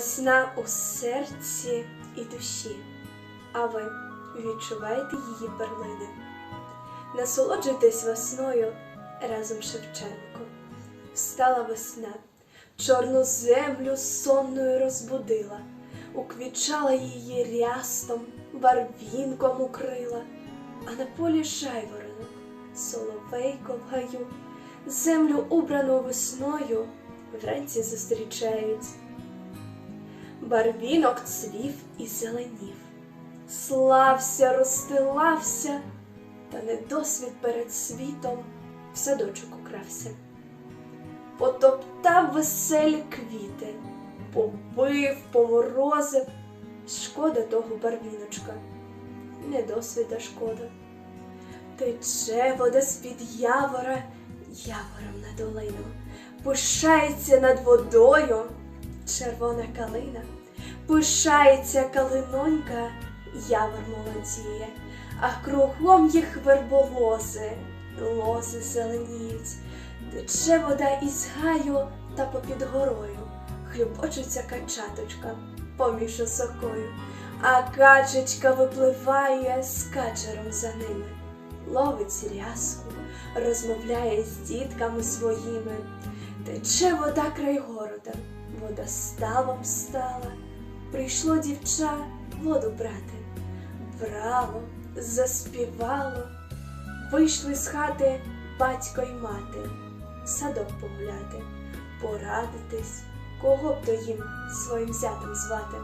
Весна у серці і душі, а ви відчуваєте її перлини. Насолоджуйтесь весною разом Шевченко. Встала весна, чорну землю сонною розбудила, уквічала її рястом, барвінком укрила, а на полі жайворонок, соловейко в гаю, землю убрану весною вранці зустрічають. Барвінок цвів і зеленів, слався, розстилався, та недосвід перед світом в садочок укрався. Потоптав веселі квіти, побив, поморозив. Шкода того барвіночка, недосвіда шкода. Тече вода з-під явора, явором на долину, пишається над водою червона калина, пишається калинонька, явор молодіє, а кругом їх верболози, лози зеленіють, тече вода із гаю та попід горою, хлюпочеться качаточка поміж осокою, а качечка випливає з качером за ними, ловить рязку, розмовляє з дітками своїми, тече вода край города, вода ставом стала, прийшло дівча воду брати, брало, заспівало, вийшли з хати батько й мати, в садок погуляти, порадитись, кого б то їм своїм зятом звати.